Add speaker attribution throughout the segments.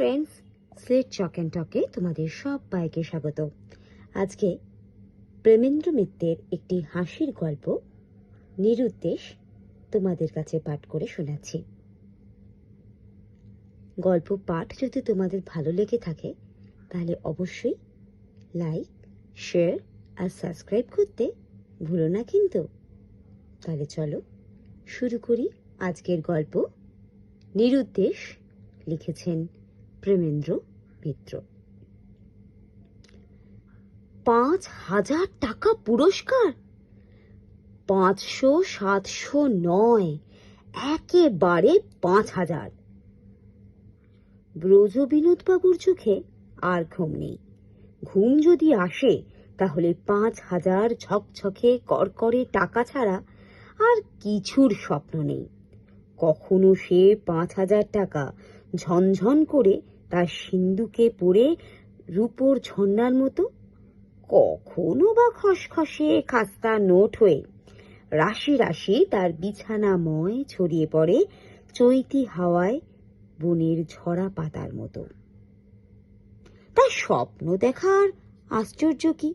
Speaker 1: Friends slate chalk and টকে তোমাদের সব বাইকে স্বাগত। আজকে প্রেমেন্দ্র মিত্রের একটি হাসির গল্প নিরুদ্দেশ তোমাদের কাছে পাঠ করে শোনাচ্ছি। গল্প পাঠ যদি তোমাদের ভালো লেগে থাকে, তাহলে অবশ্যই লাইক শেয়ার আর সাবস্ক্রাইব করতে ভুলো না কিন্তু। তাহলে চলো শুরু করি আজকের গল্প। নিরুদ্দেশ লিখেছেন প্রেমেন্দ্র মিত্র। পাঁচ হাজার টাকা পুরস্কার? পাঁচশো সাতশো নয়, একেবারে পাঁচ হাজার। ব্রজ বিনোদবাবুর চোখে আর ঘুম নেই। ঘুম যদি আসে, তাহলে পাঁচ হাজার ঝকঝকে করকরে টাকা ছাড়া আর কিছুর স্বপ্ন নেই। কখনো সে পাঁচ হাজার টাকা ঝনঝন করে তার সিন্ধুকে পড়ে রূপোর ঝর্ণার মতো কখনো বা খসখসে খাস্তা নোট হয়ে রাশি রাশি তার বিছানাময় ছড়িয়ে পড়ে চৈতি হাওয়ায় বনের ঝরা পাতার মতো। তার স্বপ্ন দেখার আশ্চর্য কি?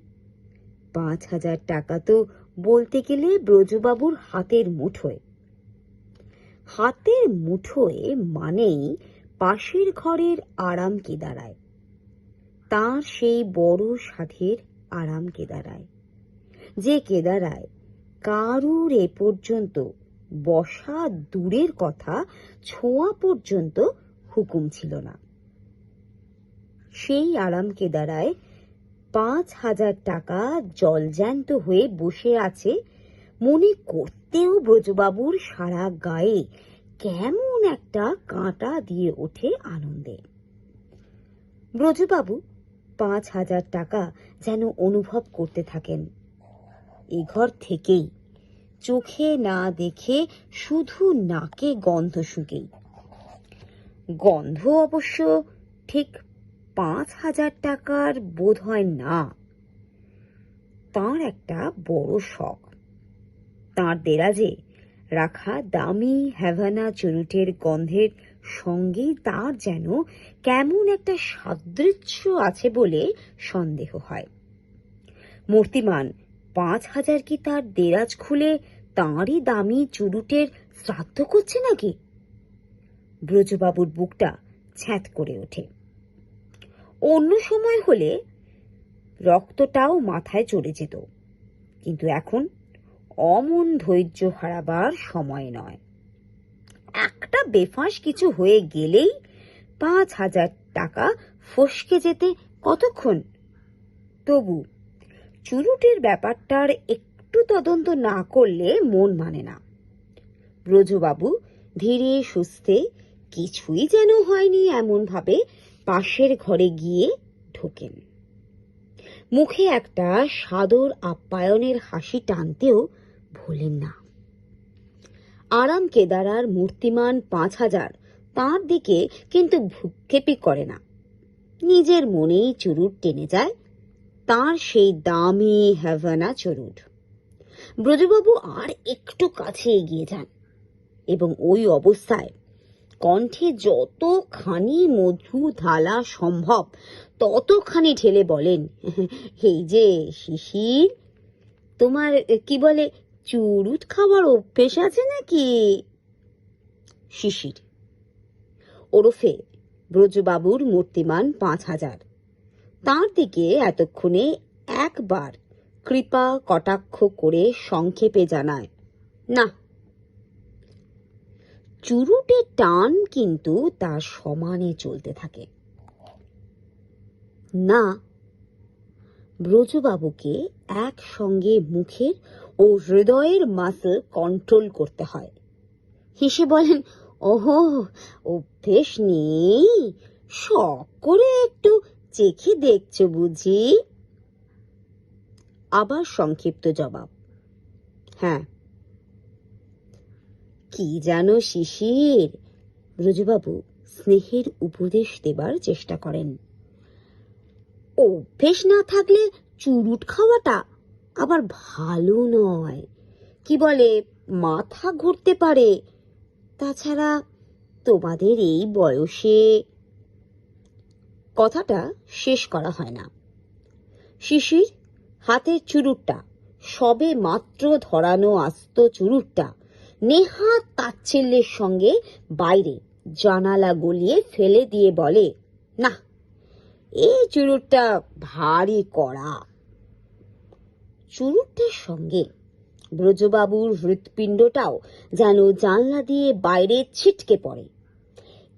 Speaker 1: পাঁচ হাজার টাকা তো বলতে গেলে ব্রজবাবুর হাতের মুঠোয়। হাতের মুঠোয় মানেই পাশের ঘরের আরাম কে দাঁড়ায়? তার সেই বড় সাধের আরাম কে দাঁড়ায়? যে কেদারায় কারুর এ পর্যন্ত বসা দূরের কথা ছোঁয়া পর্যন্ত হুকুম ছিল না। সেই আরাম কেদারায় পাঁচ হাজার টাকা জলজ্যান্ত হয়ে বসে আছে, মনে করতেও ব্রজবাবুর সারা গায়ে কেমন একটা কাঁটা দিয়ে ওঠে আনন্দে। ব্রজবাবু পাঁচ হাজার টাকা যেন অনুভব করতে থাকেন। এ ঘর থেকেই চোখে না দেখে শুধু নাকে গন্ধ শুকেই গন্ধ অবশ্য ঠিক পাঁচ হাজার টাকার বোধ হয় না। তার একটা বড় শখ। তার দেরাজে রাখা দামি হ্যাভানা চুরুটের গন্ধের সঙ্গেই তার যেন কেমন একটা সাদৃশ্য আছে বলে সন্দেহ হয়। মূর্তিমান পাঁচ হাজার কি তার দেরাজ খুলে তাঁরই দামি চুরুটের শ্রাদ্ধ করছে নাকি? ব্রজবাবুর বুকটা ছ্যাঁত করে ওঠে। অন্য সময় হলে রক্তটাও মাথায় চড়ে যেত। কিন্তু এখন অমন ধৈর্য হারাবার সময় নয়। একটা বেফাঁস কিছু হয়ে গেলেই পাঁচ হাজার টাকা ফসকে যেতে কতক্ষণ? তবু চুরুটের ব্যাপারটার একটু তদন্ত না করলে মন মানে না। ব্রজবাবু ধীরে সুস্থে, কিছুই যেন হয়নি এমন ভাবে পাশের ঘরে গিয়ে ঢোকেন। মুখে একটা সাদর আপ্যায়নের হাসি টানতেও ভোলেন না। আরাম কেদারার মূর্তিমান পাঁচ হাজার তাঁর দিকে কিন্তু ভূক্ষেপই করে না। নিজের মনেই চুরুট টেনে যায়, তার সেই দামি হ্যাভানা চুরুট। ব্রজবাবু আর একটু কাছে এগিয়ে যান এবং ওই অবস্থায় কণ্ঠে যতখানি মধু ধালা সম্ভব ততখানি ঠেলে বলেন, এই যে শিশির, তোমার, কি বলে চুরুট খাবার অভ্যেস আছে নাকি? শিশির। ওরফে ব্রজবাবুর মূর্তিমান পাঁচ হাজার। তাঁর দিকে এতক্ষণে একবার কৃপা কটাক্ষ করে সংক্ষেপে জানায়, না। চুরুটে টান কিন্তু তার সমানে চলতে থাকে। না। ব্রজবাবুকে একসঙ্গে মুখের ও হৃদয়ের মাসল কন্ট্রোল করতে হয়। হেসে বলেন, ওহো, অভ্যেস নেই। শখ করে একটু চেখে দেখছ বুঝি? আবার সংক্ষিপ্ত জবাব হ্যাঁ। কি জানো শিশির? ব্রজবাবু স্নেহের উপদেশ দেবার চেষ্টা করেন। অভ্যেস না থাকলে চুরুট খাওয়াটা আবার ভালো নয়। কি বলে, মাথা ঘুরতে পারে। তাছাড়া তোমাদের এই বয়সে কথাটা শেষ করা হয় না। শিশির, হাতের চুরুটটা, সবে মাত্র ধরানো আস্ত চুরুটটা নেহা তাচ্ছিল্যের সঙ্গে বাইরে জানালা গলিয়ে ফেলে দিয়ে বলে না এই চুরুটটা ভারী কড়া। চুরুটটার সঙ্গে ব্রজবাবুর হৃৎপিণ্ডটাও যেন জানলা দিয়ে বাইরে ছিটকে পড়ে।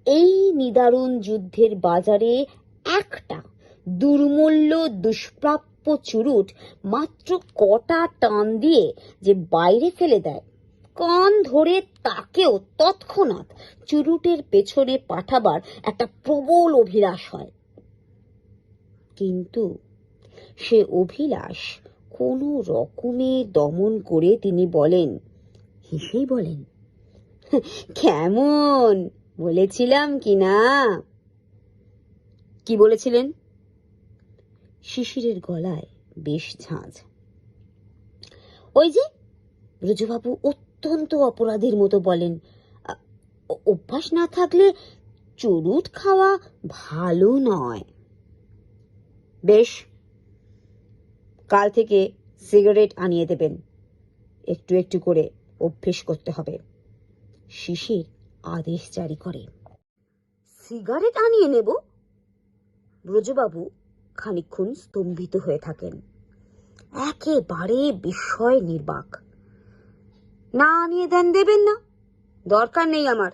Speaker 1: এই নিদারুণ যুদ্ধের বাজারে একটা দুর্মূল্য, দুষ্প্রাপ্য চুরুট মাত্র কটা টান দিয়ে যে বাইরে ফেলে দেয়, কান ধরে তাকেও তৎক্ষণাৎ চুরুটের পেছনে পাঠাবার একটা প্রবল অভিলাষ হয়। কিন্তু সে অভিলাষ কোনো রকমে দমন করে তিনি বলেন, হেসেই বলেন। কেমন? বলেছিলাম কি না? কি বলেছিলেন? শিশিরের গলায় বেশ ঝাঁঝ ওই যে ব্রজবাবু অত্যন্ত অপরাধীর মতো বলেন অভ্যাস না থাকলে চুরুট খাওয়া ভালো নয়। বেশ, কাল থেকে সিগারেট আনিয়ে দেবেন। একটু একটু করে অভ্যেস করতে হবে। শিশির আদেশ জারি করে। সিগারেট আনিয়ে নেব? ব্রজবাবু খানিকক্ষণ স্তম্ভিত হয়ে থাকেন। একেবারে বিস্ময় নির্বাক। না আনিয়ে দেন, দেবেন না। দরকার নেই আমার।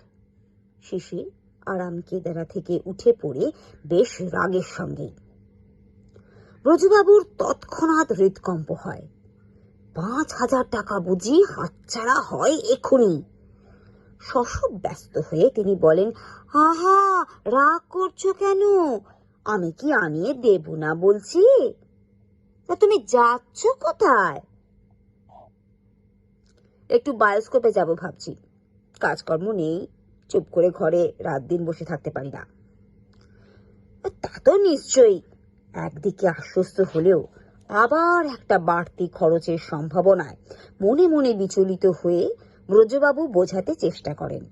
Speaker 1: শিশির আরাম কেদারা থেকে উঠে পড়ে বেশ রাগের সঙ্গেই ব্রজবাবুর তৎক্ষণাৎ হৃদকম্প হয়। পাঁচ হাজার টাকা বুঝি হাতছাড়া হয় এখনই শশব ব্যস্ত হয়ে তিনি বলেন, আহা, রাগ করছ কেন? আমি কি আনিয়ে দেব না বলছি? তা তুমি যাচ্ছ কোথায়? একটু বায়োস্কোপে যাব ভাবছি। কাজকর্ম নেই। চুপ করে ঘরে রাত দিন বসে থাকতে পারি না। তা তো নিশ্চয়ই। একদিকে আশ্বস্ত হলেও আবার একটা বাড়তি খরচের সম্ভাবনায় মনে মনে বিচলিত হয়ে ব্রজবাবু বোঝাতে চেষ্টা করেন।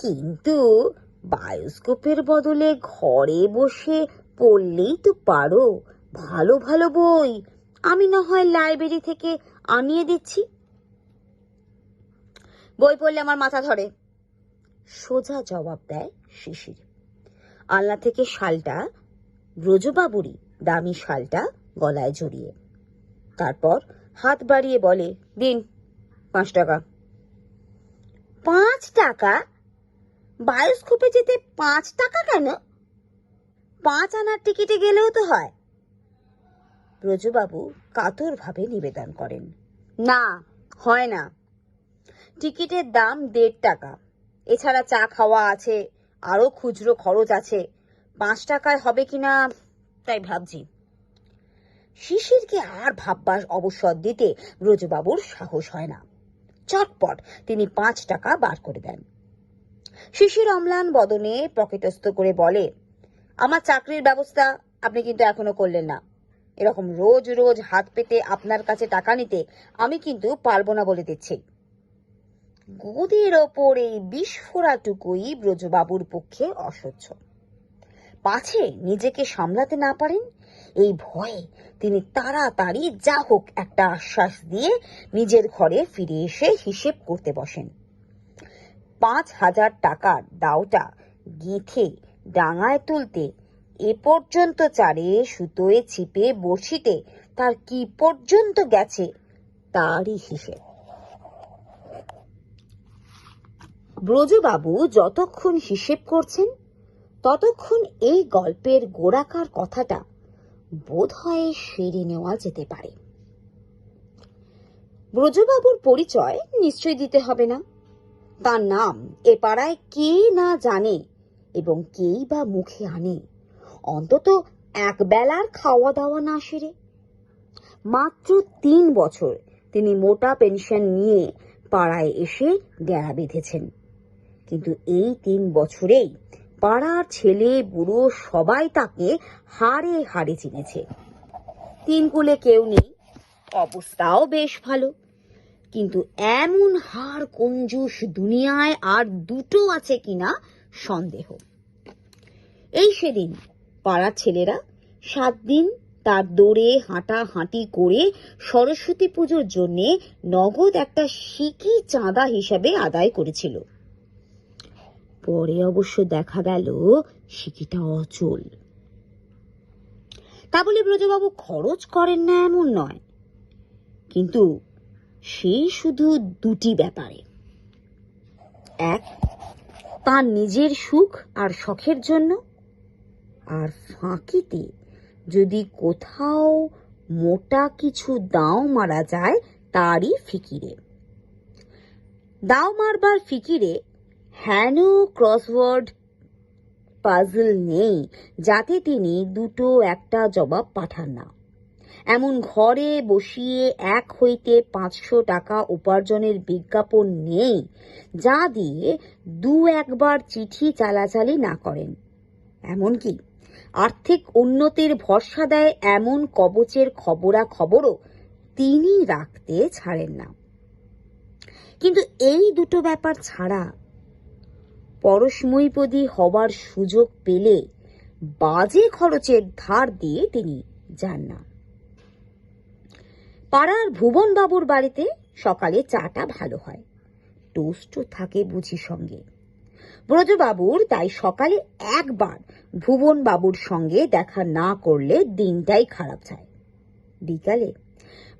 Speaker 1: কিন্তু বায়োস্কোপের বদলে ঘরে বসে পড়লেই তো পারো, ভালো ভালো বই। আমি না হয় লাইব্রেরি থেকে আনিয়ে দিচ্ছি। বই পড়লে আমার মাথা ধরে। সোজা জবাব দেয় শিশির। আলনা থেকে শালটা ব্রজবাবুরই দামি শালটা গলায় জড়িয়ে তারপর হাত বাড়িয়ে বলে, দিন, পাঁচ টাকা। পাঁচ টাকা? বায়োস্কোপে যেতে পাঁচ টাকা কেন? পাঁচ আনার টিকিটে গেলেও তো হয়। ব্রজবাবু কাতরভাবে নিবেদন করেন, না, হয় না। টিকিটের দাম দেড় টাকা। এছাড়া চা খাওয়া আছে আরও খুচরো খরচ আছে পাঁচ টাকায় হবে কিনা তাই ভাবছি। শিশিরকে আর ভাববার অবসর দিতে ব্রজবাবুর সাহস হয় না। চটপট তিনি পাঁচ টাকা বার করে দেন। শিশির অম্লান বদনে পকেটস্থ করে বলে, আমার চাকরির ব্যবস্থা আপনি কিন্তু এখনও করলেন না। এরকম রোজ রোজ হাত পেতে আপনার কাছে টাকা নিতে আমি কিন্তু পারব না বলে দিচ্ছি। গদির ওপর এই বিস্ফোরাটুকুই ব্রজবাবুর পক্ষে অসহ্য। পাছে নিজেকে সামলাতে না পারেন, এই ভয়ে তিনি তাড়াতাড়ি যা হোক একটা আশ্বাস দিয়ে নিজের ঘরে ফিরে এসে হিসেব করতে বসেন। পাঁচ হাজার টাকার দাওটা গেঁথে ডাঙায় তুলতে এ পর্যন্ত চারে সুতোয় ছিপে বড়শিতে তার কি পর্যন্ত গেছে তারই হিসেব। ব্রজবাবু যতক্ষণ হিসেব করছেন ততক্ষণ এই গল্পের গোড়াকার কথাটা বোধহয় সেরে নেওয়া যেতে পারে। ব্রজবাবুর পরিচয় নিশ্চয় দিতে হবে না। তার নাম এ পাড়ায় কে না জানে এবং কেই বা মুখে আনে। অন্তত এক বেলার খাওয়া দাওয়া না সেরে। মাত্র তিন বছর তিনি মোটা পেনশন নিয়ে পাড়ায় এসে ডেরা বেঁধেছেন। কিন্তু এই তিন বছরেই পাড়ার ছেলে, বুড়ো সবাই তাকে হাড়ে হাড়ে চিনেছে। তিন কুলে কেউ নেই, অবস্থাও বেশ ভালো। কিন্তু এমন হার কঞ্জুস দুনিয়ায় আর দুটো আছে কিনা সন্দেহ। এই সেদিন পাড়ার ছেলেরা সাত দিন তার দৌড়ে হাঁটা হাঁটি করে সরস্বতী পুজোর জন্যে নগদ একটা সিকি চাঁদা হিসাবে আদায় করেছিল। পরে অবশ্য দেখা গেল সিকিটা অচল। তা বলে ব্রজবাবু খরচ করেন না এমন নয়। কিন্তু সেই শুধু দুটি ব্যাপারে। এক, তার নিজের সুখ আর শখের জন্য। আর ফাঁকিতে যদি কোথাও মোটা কিছু দাও মারা যায়, তারই ফিকিরে। দাও মারবার ফিকিরে হেন ক্রসওয়ার্ড পাজল নেই, যাতে তিনি দুটো একটা জবাব পাঠান না। এমন ঘরে বসিয়ে এক হইতে পাঁচশো টাকা উপার্জনের বিজ্ঞাপন নেই, যা দিয়ে দু একবার চিঠি চালাচালি না করেন। এমনকি আর্থিক উন্নতির ভরসা দেয় এমন কবচের খবরা খবরও তিনি রাখতে ছাড়েন না। কিন্তু এই দুটো ব্যাপার ছাড়া পরশময়ীপদী হবার সুযোগ পেলে বাজে খরচের ধার দিয়ে তিনি যান না। পাড়ার ভুবন বাবুর বাড়িতে সকালে চাটা ভালো হয়। টোস্টও থাকে বুঝি সঙ্গে। ব্রজবাবুর তাই সকালে একবার ভুবন বাবুর সঙ্গে দেখা না করলে দিনটাই খারাপ যায়। বিকালে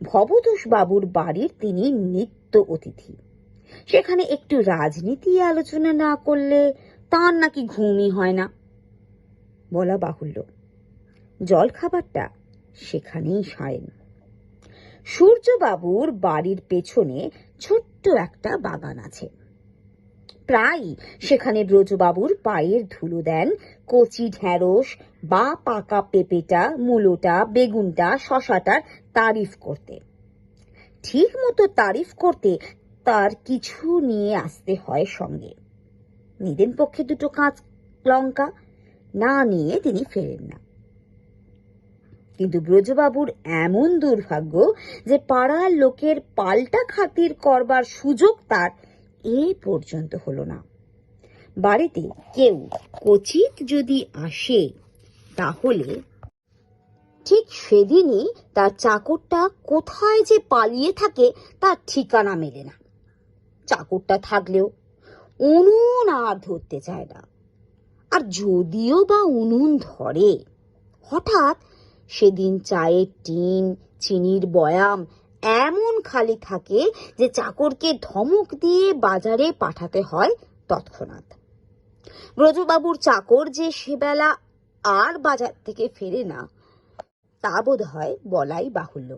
Speaker 1: ভবতোষ বাবুর বাড়ির তিনি নিত্য অতিথি। সেখানে একটু রাজনীতি আলোচনা না করলে তার নাকি ঘুমই হয় না। বলা বাহুল্য। জল খাবারটা সেখানেই সারেন। সূর্যবাবুর বাড়ির পেছনে ছোট্ট একটা বাগান আছে। প্রায় সেখানে ব্রজবাবুর পায়ের ধুলো দেন, কচি ঢেঁড়স বা পাকা পেঁপেটা, মূলোটা, বেগুনটা, শশাটার তারিফ করতে। ঠিক মতো তারিফ করতে তার কিছু নিয়ে আসতে হয় সঙ্গে। নিদেন পক্ষে দুটো কাঁচ লঙ্কা না নিয়ে তিনি ফেরেন না। কিন্তু ব্রজবাবুর এমন দুর্ভাগ্য যে পাড়ার লোকের পাল্টা খাতির করবার সুযোগ তার এ পর্যন্ত হলো না। বাড়িতে কেউ কচিত যদি আসে, তাহলে ঠিক সেদিনই তার চাকরটা কোথায় যে পালিয়ে থাকে, তার ঠিকানা মেলে না। চাকরটা থাকলেও উনুন আর ধরতে চায় না। আর যদিও বা উনুন ধরে, হঠাৎ সেদিন চায়ের টিন, চিনির বয়াম এমন খালি থাকে যে চাকরকে ধমক দিয়ে বাজারে পাঠাতে হয় তৎক্ষণাৎ। ব্রজবাবুর চাকর যে সেবেলা আর বাজার থেকে ফেরে না, তা বোধ হয় বলাই বাহুল্য।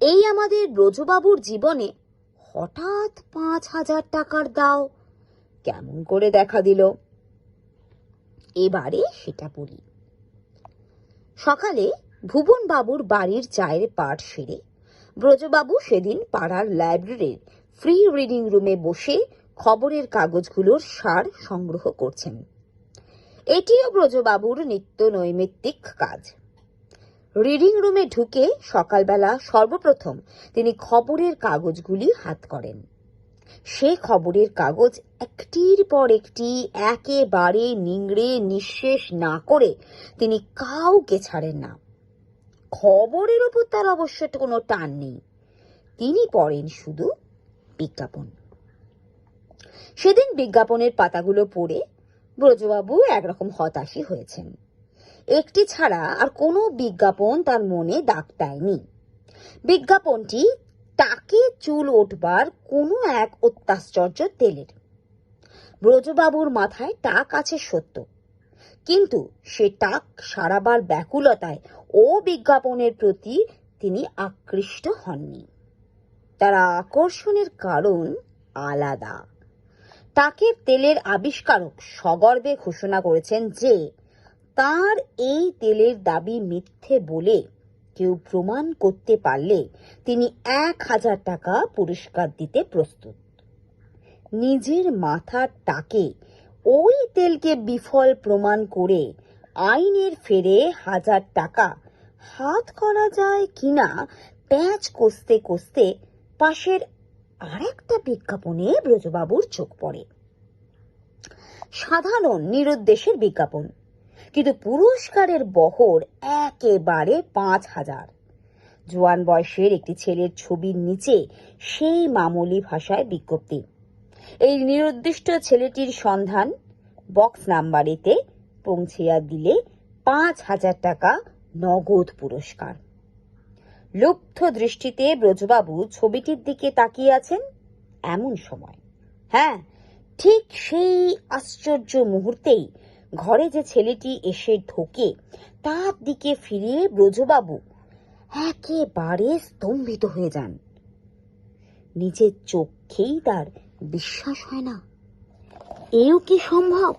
Speaker 1: এই আমাদের ব্রজবাবুর জীবনে হঠাৎ পাঁচ হাজার টাকার দাও। কেমন করে দেখা দিল? এবারে সেটা বলি। সকালে ভুবন বাবুর বাড়ির চায়ের পাঠ সেরে ব্রজবাবু সেদিন পাড়ার লাইব্রেরির ফ্রি রিডিং রুমে বসে খবরের কাগজগুলোর সার সংগ্রহ করছেন। এটিও ব্রজবাবুর নিত্য নৈমিত্তিক কাজ। রিডিং রুমে ঢুকে সকালবেলা সর্বপ্রথম তিনি খবরের কাগজগুলি হাত করেন। সে খবরের কাগজ একটির পর একটি একেবারে নিংড়ে নিঃশেষ না করে তিনি কাউকে ছাড়েন না। খবরের ওপর তার অবশ্য কোনো টান নেই। তিনি পড়েন শুধু বিজ্ঞাপন। সেদিন বিজ্ঞাপনের পাতাগুলো পড়ে ব্রজবাবু একরকম হতাশই হয়েছেন। একটি ছাড়া আর কোনো বিজ্ঞাপন তার মনে দাগ দেয়নি। বিজ্ঞাপনটি টাকে চুল ওঠবার কোনো এক অত্যাশ্চর্য তেলের। ব্রজবাবুর মাথায় টাক আছে সত্য। কিন্তু সে টাক সারাবার ব্যাকুলতায় ও বিজ্ঞাপনের প্রতি তিনি আকৃষ্ট হননি। তার আকর্ষণের কারণ আলাদা। টাকের তেলের আবিষ্কারক সগর্বে ঘোষণা করেছেন যে তার এই তেলের দাবি মিথ্যে বলে কেউ প্রমাণ করতে পারলে তিনি এক হাজার টাকা পুরস্কার দিতে প্রস্তুত। নিজের মাথার টাকে ওই তেলকে বিফল প্রমাণ করে আইনের ফেরে হাজার টাকা হাত করা যায় কিনা প্যাঁচ কষতে কষতে পাশের আরেকটা বিজ্ঞাপনে ব্রজবাবুর চোখ পড়ে। সাধারণ নিরুদ্দেশের বিজ্ঞাপন। কিন্তু পুরস্কারের বহর একেবারে পাঁচ হাজার। জোয়ান বয়সের একটি ছেলের ছবির নিচে সেই মামুলি ভাষায় বিজ্ঞপ্তি। এই নিরুদ্দিষ্ট ছেলেটির সন্ধান বক্স নাম্বারেতে পৌঁছিয়া দিলে পাঁচ হাজার টাকা নগদ পুরস্কার। লুব্ধ দৃষ্টিতে ব্রজবাবু ছবিটির দিকে তাকিয়ে আছেন এমন সময়। হ্যাঁ ঠিক সেই আশ্চর্য মুহূর্তেই ঘরে যে ছেলেটি এসে ঢোকে, তার দিকে ফিরে ব্রজবাবু একেবারে স্তম্ভিত হয়ে যান। নিজের চোখেই তার বিশ্বাস হয় না। এও কি সম্ভব?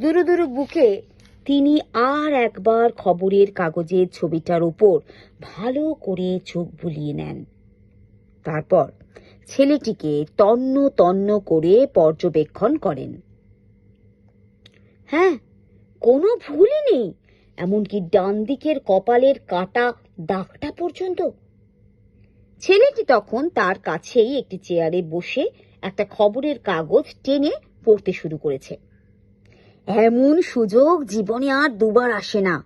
Speaker 1: দুরু দুরু বুকে তিনি আর একবার খবরের কাগজের ছবিটার উপর ভালো করে চোখ বুলিয়ে নেন। তারপর ছেলেটিকে তন্ন তন্ন করে পর্যবেক্ষণ করেন। হ্যাঁ কোনো ভুলই নেই। এমনকি ডান দিকের কপালের কাটা দাগটা পর্যন্ত। ছেলেটি তখন তার কাছেই একটি চেয়ারে বসে একটা খবরের কাগজ টেনে পড়তে শুরু করেছে। এমন সুযোগ জীবনে আর দুবার আসে না।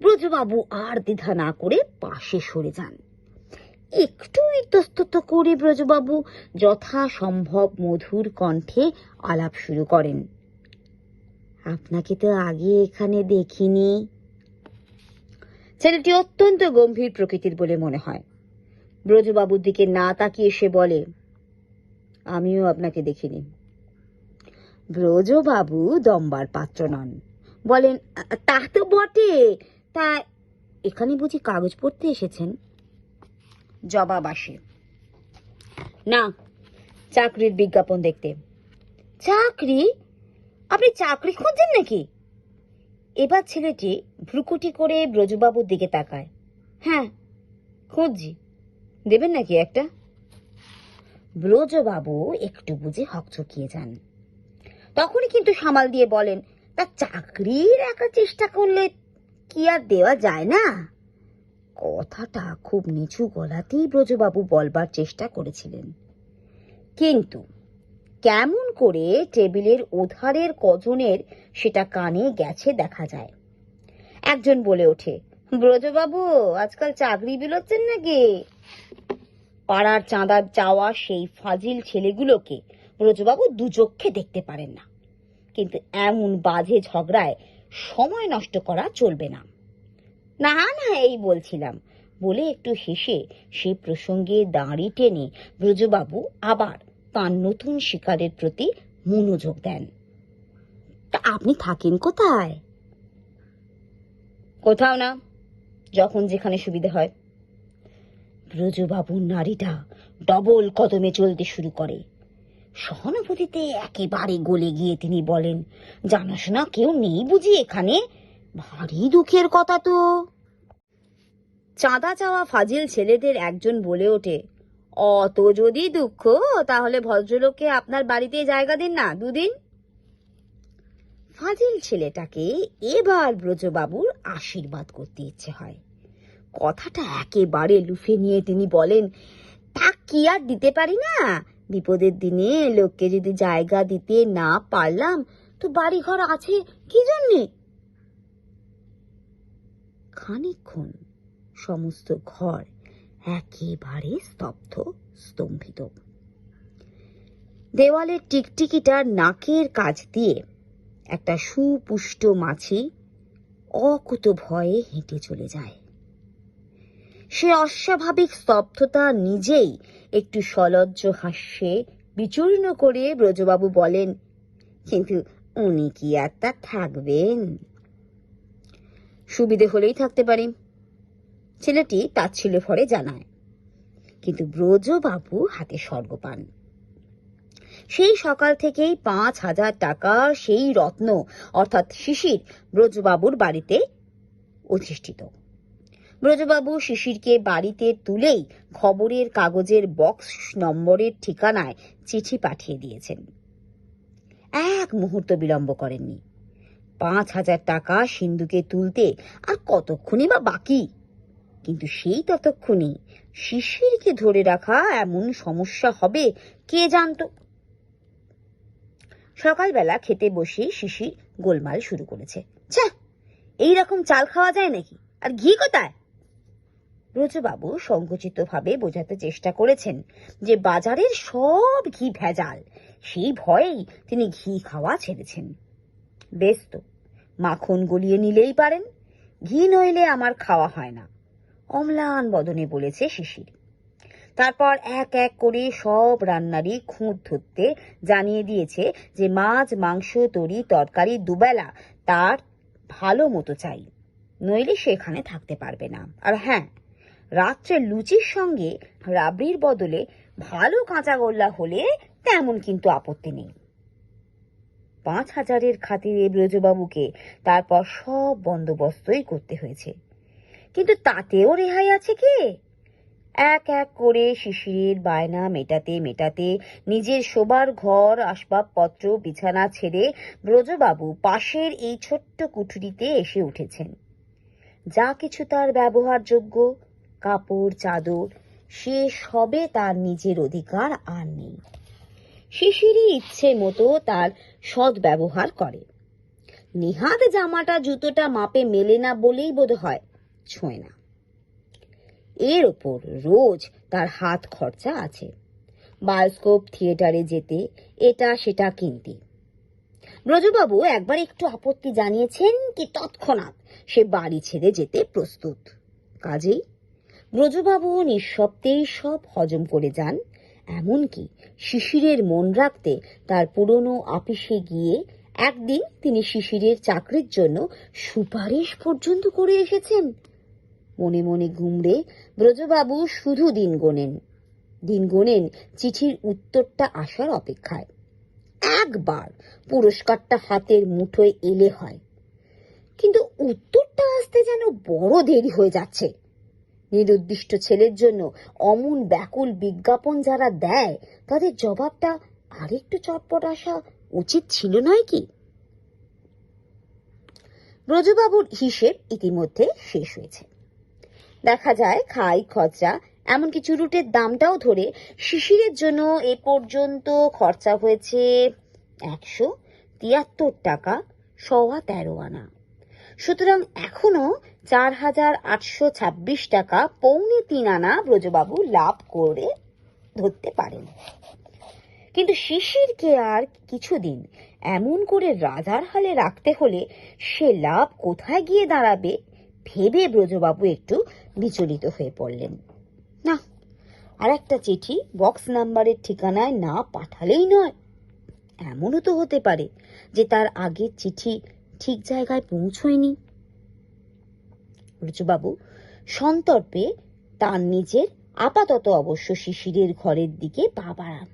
Speaker 1: ব্রজবাবু আর দ্বিধা না করে পাশে সরে যান। একটু ইতস্তত করে ব্রজবাবু যথাসম্ভব মধুর কণ্ঠে আলাপ শুরু করেন। আপনাকে তো আগে এখানে দেখিনি। ছেলেটি অত্যন্ত গম্ভীর প্রকৃতির বলে মনে হয়। ব্রজবাবুর দিকে না তাকিয়ে সে বলে, আমিও আপনাকে দেখিনি। ব্রজবাবু দম্বার পাত্র নন। বলেন, তা তো বটে। তা এখানে বুঝি কাগজ পড়তে এসেছেন? জবাব আসে, না, চাকরির বিজ্ঞাপন দেখতে। চাকরি? আপনি চাকরি খুঁজছেন নাকি? এবার ছেলেটি ভ্রুকুটি করে ব্রজবাবুর দিকে তাকায়। হ্যাঁ খুঁজছি। দেবেন নাকি একটা? ব্রজবাবু একটু বুঝে হকচকিয়ে যান। তখনই কিন্তু সামাল দিয়ে বলেন, তা চাকরির একটা চেষ্টা করলে কি আর দেওয়া যায় না? কথাটা খুব নিচু গলাতেই ব্রজবাবু বলবার চেষ্টা করেছিলেন। কিন্তু কেমন করে টেবিলের ওধারের কজনের সেটা কানে গেছে দেখা যায়। একজন বলে ওঠে, ব্রজবাবু, আজকাল চাকরি বিলোচ্ছেন নাকি? পাড়ার চাঁদার যাওয়া সেই ফাজিল ছেলেগুলোকে ব্রজবাবু দুচক্ষে দেখতে পারেন না। কিন্তু এমন বাজে ঝগড়ায় সময় নষ্ট করা চলবে না। না না, এই বলছিলাম। বলে একটু হেসে সে প্রসঙ্গে দাঁড়ি টেনে ব্রজবাবু আবার তার নতুন শিকারের প্রতি মনোযোগ দেন। তা আপনি থাকেন কোথায়? কোথাও না, যখন যেখানে সুবিধা হয়। ব্রজবাবুর নারীটা ডবল কদমে চলতে শুরু করে। সহানুভূতিতে একেবারে গলে গিয়ে তিনি বলেন জানাস না কেউ নেই বুঝি এখানে? ভারী দুঃখের কথা তো। চাঁদা চাওয়া ফাজিল ছেলেদের একজন বলে ওঠে অত যদি দুঃখ, তাহলে ভদ্রলোককে আপনার বাড়িতে জায়গা দিন না, দুদিন। ফাজিল ছেলেটাকে এবার ব্রজবাবুর আশীর্বাদ করতে ইচ্ছে হয়। কথাটা একেবারে লুফে নিয়ে তিনি বলেন, তা কি আর দিতে পারি না? বিপদের দিনে লোককে যদি জায়গা দিতে না পারলাম, তো বাড়িঘর আছে কি জন্যে? খানিকক্ষণ সমস্ত ঘর একেবারে স্তব্ধ, স্তম্ভিত। দেওয়ালের টিকটিকিটার নাকের কাজ দিয়ে একটা সুপুষ্ট মাছি অকুত ভয়ে হেঁটে চলে যায়। সে অস্বাভাবিক স্তব্ধতা নিজেই একটু সলজ্জ হাস্যে বিচূর্ণ করে ব্রজবাবু বলেন, কিন্তু উনি কি আর তা থাকবেন? সুবিধে হলেই থাকতে পারি। ছেলেটি তাচ্ছিল্য ভরে জানায়। কিন্তু ব্রজবাবু হাতে স্বর্গ পান। সেই সকাল থেকেই পাঁচ হাজার টাকা সেই রত্ন, অর্থাৎ শিশির, ব্রজবাবুর বাড়িতে অধিষ্ঠিত। ব্রজবাবু শিশিরকে বাড়িতে তুলেই খবরের কাগজের বক্স নম্বরের ঠিকানায় চিঠি পাঠিয়ে দিয়েছেন। এক মুহূর্ত বিলম্ব করেননি। পাঁচ হাজার টাকা সিন্ধুকে তুলতে আর কতক্ষণই বা বাকি? কিন্তু সেই ততক্ষণে শিশিরকে ধরে রাখা এমন সমস্যা হবে, কে জানতো? সকালবেলা খেতে বসে শিশির গোলমাল শুরু করেছে। ছ্যা এইরকম চাল খাওয়া যায় নাকি? আর ঘি কোথায়? ব্রজবাবু সংকুচিত ভাবে বোঝাতে চেষ্টা করেছেন যে বাজারের সব ঘি ভেজাল, সেই ভয়েই তিনি ঘি খাওয়া ছেড়েছেন। বেশ তো, মাখন গলিয়ে নিলেই পারেন, ঘি নইলে আমার খাওয়া হয় না। অম্লান বদনে বলেছে শিশির। তারপর এক এক করে সব রান্নারই খুঁত ধরতে জানিয়ে দিয়েছে যে মাছ, মাংস, তরি, তরকারি দুবেলা তার ভালো মতো চাই। নইলে সেখানে থাকতে পারবে না। আর হ্যাঁ রাত্রে লুচির সঙ্গে রাবড়ির বদলে ভালো কাঁচা গোল্লা হলে তেমন কিন্তু আপত্তি নেই। পাঁচ হাজারের খাতিরে ব্রজবাবুকে তারপর সব বন্দোবস্তই করতে হয়েছে। কিন্তু তাতেও রেহাই আছে কি? এক এক করে শিশিরের বায়না মেটাতে মেটাতে নিজের শোবার ঘর, আসবাবপত্র, বিছানা ছেড়ে ব্রজবাবু পাশের এই ছোট্ট কুঠুরিতে এসে উঠেছেন। যা কিছু তার ব্যবহারযোগ্য, কাপড়, চাদর, সে সবে তার নিজের অধিকার আর নেই। শিশিরই ইচ্ছে মতো তার সৎ ব্যবহার করে। নিহাত জামাটা জুতোটা মাপে মেলে না বলেই বোধ হয় ছোঁয় না। এর ওপর রোজ তার হাত খরচা আছে। বায়োস্কোপ, থিয়েটারে যেতে, এটা সেটা কিনতে। ব্রজবাবু একবার একটু আপত্তি জানিয়েছেন কি তৎক্ষণাৎ সে বাড়ি ছেড়ে যেতে প্রস্তুত। কাজেই ব্রজবাবু নিঃশব্দেই সব হজম করে যান, এমনকি শিশিরের মন রাখতে তার পুরনো আপিসে গিয়ে একদিন তিনি শিশিরের চাকরির জন্য সুপারিশ পর্যন্ত করে এসেছেন। মনে মনে ঘুমড়ে ব্রজবাবু শুধু দিন গোনেন। দিন গোনেন চিঠির উত্তরটা আসার অপেক্ষায়। একবার পুরস্কারটা হাতের মুঠোয় এলে হয়। কিন্তু উত্তরটা আসতে যেন বড় দেরি হয়ে যাচ্ছে। নিরুদ্দিষ্ট ছেলের জন্য অমন ব্যাকুল বিজ্ঞাপন যারা দেয়, তাদের জবাবটা আরেকটু চটপট আসা উচিত ছিল নয় কি? ব্রজবাবুর হিসেব ইতিমধ্যে শেষ হয়েছে। দেখা যায় খাই, খরচা, এমনকি চুরুটের দামটাও ধরে। শিশিরের জন্য এ পর্যন্ত খরচা হয়েছে একশো তিয়াত্তর টাকা, সওয়া তেরো আনা। সুতরাং এখনও চার হাজার আটশো ছাব্বিশ টাকা পৌনে তিন আনা ব্রজবাবু লাভ করে ধরতে পারেন। কিন্তু শিশিরকে আর কিছুদিন এমন করে রাজার হালে রাখতে হলে সে লাভ কোথায় গিয়ে দাঁড়াবে ভেবে ব্রজবাবু একটু বিচলিত হয়ে পড়লেন। না আর একটা চিঠি বক্স নাম্বারের ঠিকানায় না পাঠালেই নয়। এমনও তো হতে পারে যে তার আগের চিঠি ঠিক জায়গায় পৌঁছয়নি। ব্রজবাবু সন্তর্পে তার নিজের আপাতত অবশ্য শিশিরের ঘরের দিকে পা বাড়ান।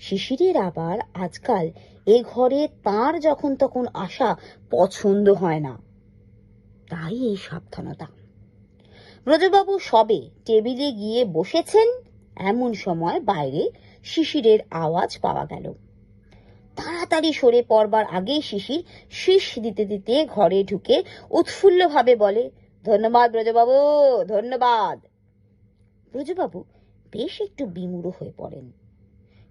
Speaker 1: শিশিরের আবার আজকাল এ ঘরে তার যখন তখন আসা পছন্দ হয় না। তাই এই সাবধানতা। ব্রজবাবু সবে টেবিলে গিয়ে বসেছেন, এমন সময় বাইরে শিশিরের আওয়াজ পাওয়া গেল। তাড়াতাড়ি সরে পড়বার আগেই শিশির শীষ দিতে দিতে ঘরে ঢুকে উৎফুল্লভাবে বলে, ধন্যবাদ ব্রজবাবু ধন্যবাদ। ব্রজবাবু বেশ একটু বিমূঢ় হয়ে পড়েন।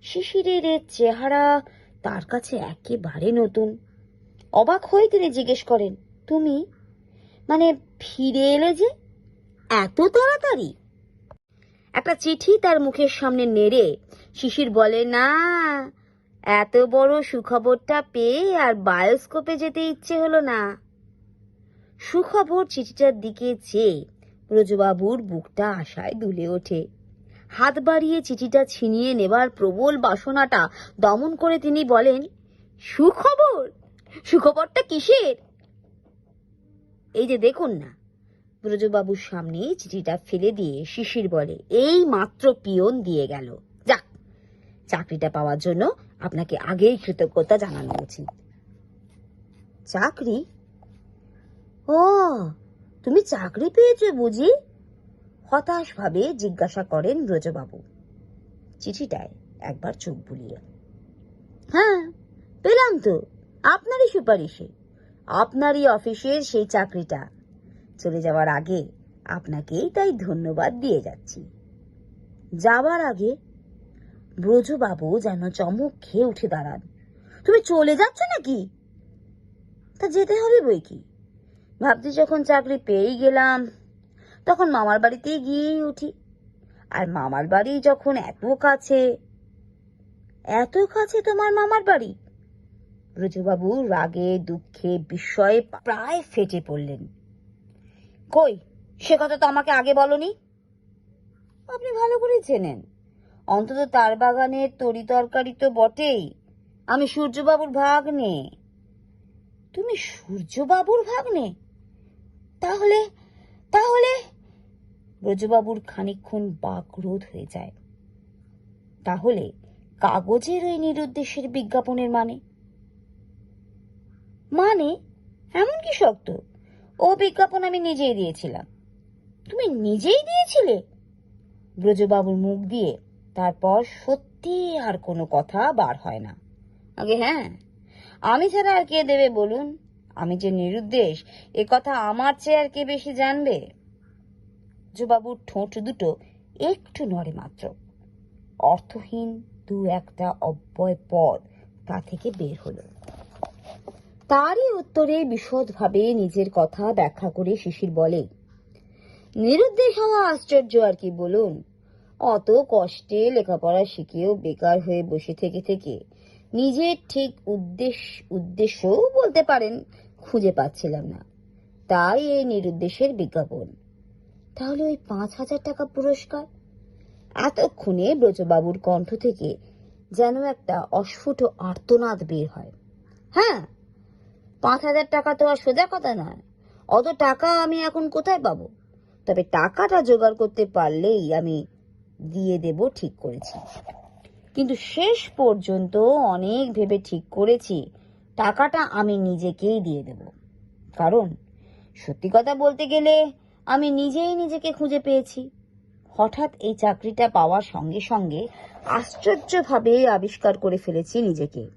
Speaker 1: শিশিরের চেহারা তার কাছে একেবারে নতুন। অবাক হয়ে তিনি জিজ্ঞেস করেন, তুমি মানে ফিরে এলে যে এত তাড়াতাড়ি? একটা চিঠি তার মুখের সামনে নেড়ে শিশির বলে, না, এত বড় সুখবরটা পেয়ে আর বায়োস্কোপে যেতে ইচ্ছে হলো না। সুখবর চিঠিটার দিকে চেয়ে ব্রজবাবুর বুকটা আশায় দুলে ওঠে। হাত বাড়িয়ে চিঠিটা ছিনিয়ে নেবার প্রবল বাসনাটা দমন করে তিনি বলেন, সুখবর? সুখবরটা কিসের? এই যে দেখুন না, ব্রজবাবুর সামনে চিঠিটা ফেলে দিয়ে শিশির বলে, এই মাত্র পিয়ন দিয়ে গেল। যাক, চাকরিটা পাওয়ার জন্য আপনাকে আগেই কৃতজ্ঞতা জানানো উচিত। চাকরি? ও, তুমি চাকরি পেয়েছ বুঝি? হতাশ ভাবে জিজ্ঞাসা করেন ব্রজবাবু। চিঠিটায় একবার চোখ বুলিয়ে হ্যাঁ পেলাম তো। আপনারই সুপারিশে। আপনারই অফিসের সেই চাকরিটা। চলে যাওয়ার আগে আপনাকেই তাই ধন্যবাদ দিয়ে যাচ্ছি। যাবার আগে ব্রজবাবু যেন চমক খেয়ে উঠে দাঁড়ান। তুমি চলে যাচ্ছ নাকি? তা যেতে হবে বই কি? ভাবছি যখন চাকরি পেয়েই গেলাম, তখন মামার বাড়িতেই গিয়েই উঠি। আর মামার বাড়ি যখন এত কাছে এত কাছে তোমার মামার বাড়ি? ব্রজবাবু রাগে, দুঃখে, বিস্ময়ে প্রায় ফেটে পড়লেন। কই, সে কথা তো আমাকে আগে বলনি? আপনি ভালো করে চেনেন। অন্তত তার বাগানের তরি তরকারি তো বটেই। আমি সূর্যবাবুর ভাগ্নে। তুমি সূর্যবাবুর ভাগ্নে? তাহলে তাহলে? ব্রজবাবুর খানিকক্ষণ বাকরোধ হয়ে যায়। তাহলে কাগজের ওই নিরুদ্দেশের বিজ্ঞাপনের মানে? মানে এমন কি শক্ত? ও বিজ্ঞাপন আমি নিজেই দিয়েছিলাম। তুমি নিজেই দিয়েছিলে? ব্রজবাবুর মুখ দিয়ে তারপর সত্যি আর কোনো কথা বার হয় না। আগে হ্যাঁ আমি ছাড়া আর কে দেবে বলুন? আমি যে নিরুদ্দেশ, এ কথা আমার চেয়ে আর কে বেশি জানবে? ব্রজবাবুর ঠোঁট দুটো একটু নড়ে মাত্র। অর্থহীন দু একটা অব্যয় পদ তা থেকে বের হলো। তারই উত্তরে বিশদভাবে নিজের কথা ব্যাখ্যা করে শিশির বলে, নিরুদ্দেশ হওয়া আশ্চর্য আর কি বলুন? অত কষ্টে লেখাপড়া শিখেও বেকার হয়ে বসে থেকে থেকে নিজের ঠিক উদ্দেশ্য, উদ্দেশ্যও বলতে পারেন, খুঁজে পাচ্ছিলাম না। তাই এই নিরুদ্দেশের বিজ্ঞাপন। তাহলে ওই পাঁচ হাজার টাকা পুরস্কার? এতক্ষণে ব্রজবাবুর কণ্ঠ থেকে যেন একটা অস্ফুট আর্তনাদ বের হয়। হ্যাঁ পাঁচ হাজার টাকা তো আর সোজা কথা নয়। অত টাকা আমি এখন কোথায় পাবো? তবে টাকাটা জোগাড় করতে পারলেই আমি দিয়ে দেব ঠিক করেছি। কিন্তু শেষ পর্যন্ত অনেক ভেবে ঠিক করেছি, টাকাটা আমি নিজেকেই দিয়ে দেব। কারণ সত্যি কথা বলতে গেলে আমি নিজেই নিজেকে খুঁজে পেয়েছি। হঠাৎ এই চাকরিটা পাওয়ার সঙ্গে সঙ্গে আশ্চর্যভাবে আবিষ্কার করে ফেলেছি নিজেকে।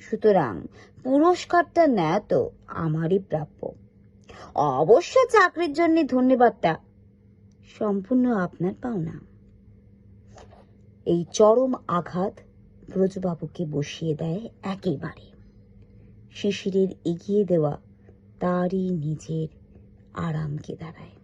Speaker 1: সুতরাং পুরস্কারটা নেয় তো আমারই প্রাপ্য। অবশ্য চাকরির জন্য ধন্যবাদটা সম্পূর্ণ আপনার পাওনা। এই চরম আঘাত ব্রজবাবুকে বসিয়ে দেয় একেবারে। শিশিরের এগিয়ে দেওয়া তারই নিজের আরামকে দাঁড়ায়।